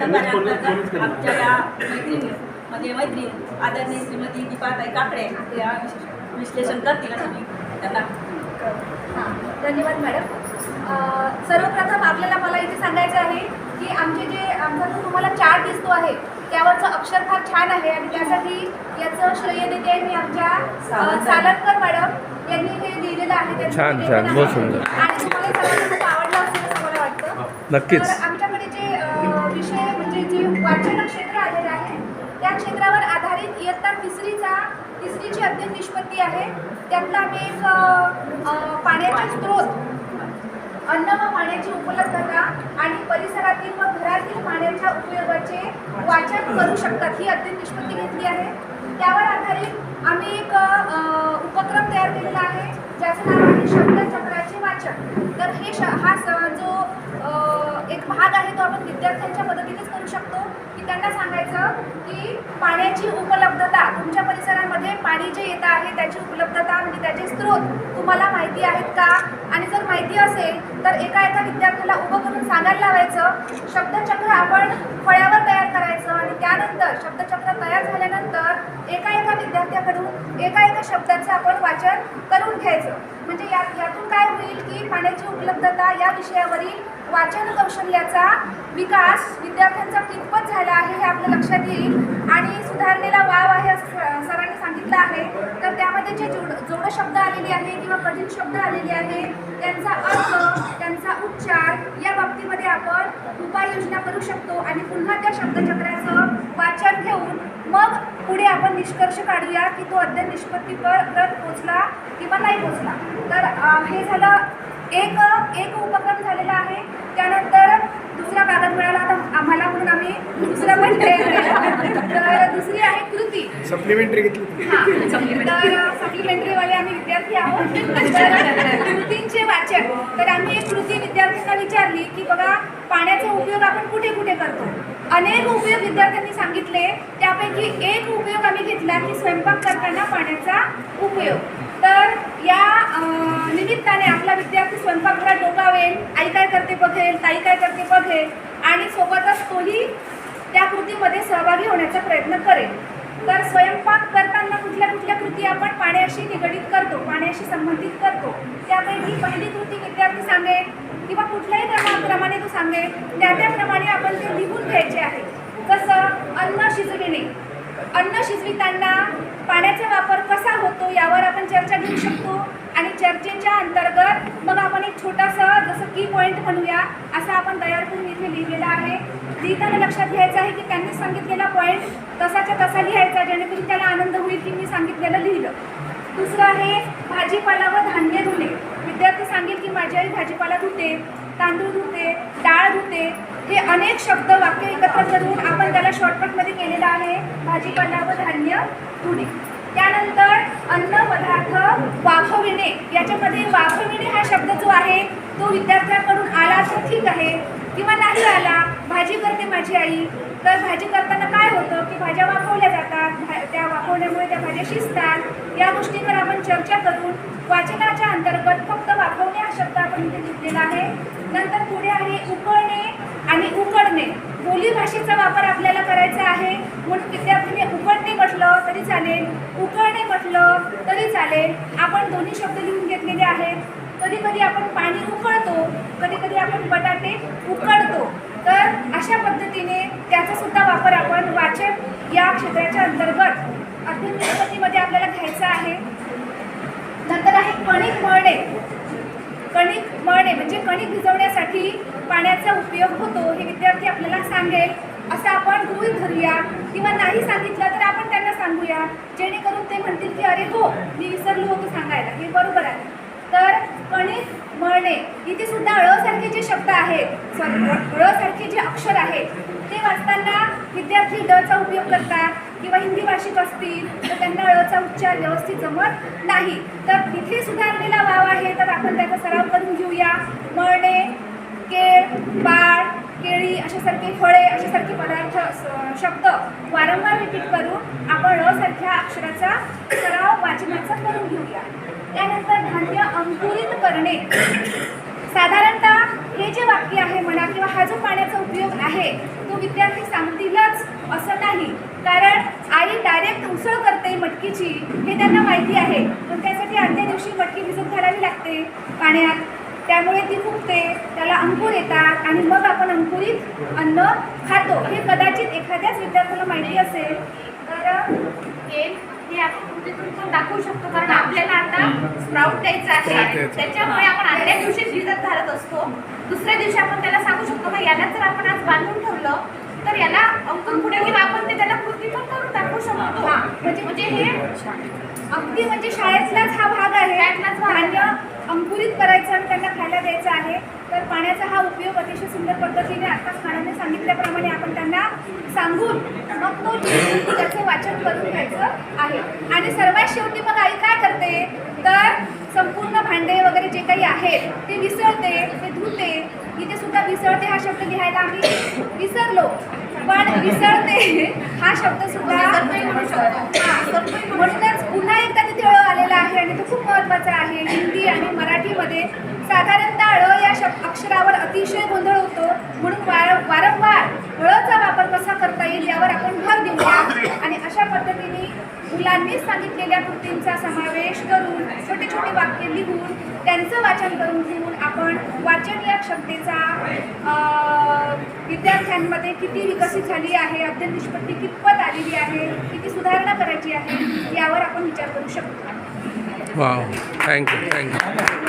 नाटकांतर्गत आमच्या या मैत्रिणी म्हणजे मैत्रीण आदरणीय श्रीमती दीपाताई काकडे या विश्लेषण करतील असं मी त्यांना हां धन्यवाद मॅडम सर्वप्रथम आपल्याला मला इथे सांगायचं आहे की आमचे जे आमचा जो तुम्हाला चार्ट दिसतो आहे त्यावरचं अक्षर फार छान आहे आणि त्यासाठी याचं श्रेय देते मी आमच्या अं, सालटकर मॅडम यांनी हे लिहिलेलं आहे छान, छान. बहुत. सुंदर. आणि तुम्हाला आवडलं असेल असं मला वाटतं नक्कीच वाचन क्षेत्र आलेलं आहे. त्या क्षेत्रावर आधारित इयत्ता तिसरीचा तिसरीची अध्ययन निष्पत्ती आहे. त्यातला आम्ही एक पाण्याचा पाण्याचे स्रोत अन्न व पाण्याची उपलब्धता आणि परिसरातील व घरातील पाण्याच्या उपयोगाचे वाचन करू शकतात ही अध्ययन निष्पत्ती घेतली आहे. त्यावर आधारित आम्ही एक उपक्रम तयार केलेला आहे ज्याचं नाव आहे शब्दचक्राचे वाचन. तर हे श हा स जो एक भाग आहे तो आपण विद्यार्थ्यांच्या मदतीनेच करू शकतो. की त्यांना सांगायचं की पाण्याची उपलब्धता तुमच्या परिसरामध्ये पाणी जे येतं आहे त्याची उपलब्धता म्हणजे त्याचे स्रोत तुम्हाला माहिती आहेत का? आणि जर माहिती असेल तर एका एका विद्यार्थ्याला उभं करून सांगायला लावायचं. शब्दचक्र आपण फळ्यावर तयार करायचं आणि त्यानंतर शब्दचक्र तयार झाल्यानंतर एका एका विद्यार्थ्याकडून एका एका शब्दाचं आपण वाचन करून घ्यायचं. म्हणजे या यातून काय होईल की पाण्याची उपलब्धता या विषयावरील वाचन कौशल्याचा विकास विद्यार्थ्यांचा कितपत झाला आहे हे आपल्या लक्षात येईल. आणि सुधारणेला वाव आहे असं सरांनी सांगितलं आहे. तर त्यामध्ये जे जोड जोड शब्द आलेले आहे किंवा कठीण शब्द आलेले आहे त्यांचा अर्थ त्यांचा उच्चार या बाबतीमध्ये आपण उपाययोजना करू शकतो. आणि पुन्हा त्या शब्दचक्राचं वाचन घेऊन मग पुढे आपण निष्कर्ष काढूया की तो अध्ययन निष्पत्तीपर्यंत पोचला किंवा नाही पोचला तर हे झालं एक एक उपक्रम झालेला आहे. त्यानंतर दुसरा कागद मिळाला आता आम्हाला म्हणून आम्ही दुसरा पण. तर दुसरी आहे कृती. सप्लिमेंटरी घेतली हां. तर सप्लिमेंटरीवाले आम्ही विद्यार्थी आहोत. तर कृतींचे वाचन तर आम्ही एक कृती विद्यार्थ्यांना विचारली की बघा पाण्याचा उपयोग आपण कुठे कुठे करतो? अनेक उपयोग विद्यार्थ्यांनी सांगितले. त्यापैकी एक उपयोग आम्ही घेतला की स्वयंपाक करताना पाण्याचा उपयोग. तर या निमित्ताने आपला विद्यार्थी स्वयंपाकघरात डोकावेल आई काय करते बघेल ताई काय करते बघेल आणि सोबतच तोही त्या कृतीमध्ये सहभागी होण्याचा प्रयत्न करेल. तर स्वयंपाक करताना कुठल्या कुठल्या कृती आपण पाण्याशी निगडीत करतो पाण्याशी संबंधित करतो त्यापैकी पहिली कृती विद्यार्थी सांगेल किंवा कुठल्याही क्रमाक्रमाने तो सांगेल त्या त्याप्रमाणे आपण ते लिहून घ्यायचे आहे. कसं अन्न शिजविणे अन्न शिजविताना पाण्याचा वापर कसा होतो यावर आपण चर्चा घेऊ शकतो. आणि चर्चेच्या अंतर्गत मग आपण एक छोटासा जसं की पॉईंट म्हणूया असा आपण तयार करून इथे लिहिलेला आहे. लिहिताना लक्षात घ्यायचं आहे की त्यांनी सांगितलेला पॉईंट तसाच्या तसा लिहायचा जेणेकरून त्याला आनंद होईल की मी सांगितलेलं लिहिलं. दुसरं आहे भाजीपाला व धान्य धुणे. विद्यार्थी सांगेल की माझी आई भाजीपाला धुते. तांदूळ धुते डाळ धुते हे अनेक शब्द वाक्य एकत्र करून आपण त्याला शॉर्टकटमध्ये केलेलं आहे. भाजीपाला व धान्य धुणे. त्यानंतर अन्न पदार्थ वाफविणे. याच्यामध्ये वाफविणे हा शब्द जो आहे तो विद्यार्थ्याकडून आला तर ठीक आहे. किंवा नाही आला भाजी करते माझी आई. तर भाजी करताना काय होतं की भाज्या वाफवल्या जातात. भा त्या वाफवण्यामुळे त्या भाज्या शिजतात. या गोष्टींवर आपण चर्चा करून वाचनाच्या अंतर्गत फक्त वाफवणे हा शब्द आपण इथे घेतलेला आहे. नंतर पुढे आहे उकळणे आणि उकडणे. बोली भाषेचा वापर आपल्याला करायचा आहे. म्हणून विद्यार्थ्यांनी उकडणे म्हटलं तरी चालेल उकळणे म्हटलं तरी चालेल. आपण दोन्ही शब्द लिहून घेतलेले आहेत. कधी कधी आपण पाणी उकळतो कधी कधी आपण बटाटे उकडतो. तर अशा पद्धतीने त्याचा सुद्धा वापर आपण वाचन या क्षेत्राच्या अंतर्गत अध्ययन आपल्याला घ्यायचा आहे. नंतर आहे कणिक मळणे. कणिक म्हणजे कणिक भिजवण्यासाठी पाण्याचा उपयोग होतो हे विद्यार्थी आपल्याला सांगेल. असं आपण गृहित धरूया किंवा नाही सांगितलं तर आपण त्यांना सांगूया. जेणेकरून ते म्हणतील की अरे हो मी विसरलो होतो सांगायला. हे बरोबर आहे. तर कणिक मळणे इथे सुद्धा अळसारखे जे शब्द आहेत सॉरी ळ जे अक्षर आहेत ते वाचताना विद्यार्थी डचा उपयोग करतात. किंवा हिंदी भाषिक असतील तर त्यांना अळचा उच्चार व्यवस्थित जमत नाही. तर तिथे सुधारलेला वाव आहे तर आपण त्याचा सराव करून घेऊया. मळणे केळ बाळ केळी अशासारखे फळे अशासारखे पदार्थ शब्द वारंवार रिपीट करून आपण ळ सारख्या अक्षराचा सराव वाचनाचा करून घेऊया. त्यानंतर धान्य अंकुरित करणे. साधारणतः हे जे वाक्य आहे म्हणा किंवा हा जो पाण्याचा उपयोग आहे तो विद्यार्थी सांगतील असं नाही. कारण आई डायरेक्ट उसळ करते मटकीची. हे त्यांना माहिती आहे. पण त्यासाठी आदल्या दिवशी मटकी भिजत घालावी लागते. पाण्यात. त्यामुळे ती फुगते. त्याला अंकुर येतात. आणि मग आपण अंकुरित अन्न खातो. हे कदाचित एखाद्याच विद्यार्थ्याला माहिती असेल. तर हे हे आपण कृतीतून पण दाखवू शकतो. कारण आपल्याला आता स्प्राउट द्यायचं आहे. त्याच्यामुळे आपण आदल्या दिवशी भिजत घालत असतो. दुसऱ्या दिवशी आपण त्याला सांगू शकतो का याला जर आपण आज बांधून ठेवलं तर याला अंकुर पुढे किंवा आपण ते त्याला कृतीतून करून दाखवू शकतो. हा, म्हणजे- म्हणजे हे अगदी म्हणजे शाळेतलाच हा भाग आहे. आहे. धान्य अंकुरित करायचं आणि त्यांना खायला द्यायचं आहे. तर पाण्याचा हा उपयोग अतिशय सुंदर पद्धतीने आताच मॅडमने सांगितल्याप्रमाणे आपण त्यांना सांगून मग तो त्याचं वाचन करून घ्यायचं आहे. आणि सर्वात शेवटी मग आई काय करते? तर संपूर्ण भांडे वगैरे जे काही आहेत ते विसरते ते धुते. इथे सुद्धा विसरते हा शब्द लिहायला आम्ही. विसरलो. पण विसरते हा शब्द सुद्धा. विसरतोय म्हणू शकतो. हा, विसरतोय म्हणूनच पुन्हा एकदा तिथे अ आलेला आहे आणि तो खूप महत्त्वाचा आहे. हिंदी आणि मराठीमध्ये साधारणतः ळ या शब्द अक्षरावर अतिशय गोंधळ होतो. म्हणून वार वारंवार ळचा वापर कसा करता येईल यावर आपण भर देऊया आणि अशा पद्धतीने मुलांनी सांगितलेल्या कृतींचा समावेश करून छोटे छोटे वाक्य लिहून त्यांचं वाचन करून घेऊन आपण वाचन या क्षमतेचा विद्यार्थ्यांमध्ये किती विकसित झाली आहे अध्ययन निष्पत्ती कितपत आलेली आहे किती सुधारणा करायची आहे यावर आपण विचार करू शकतो. Thank you thank you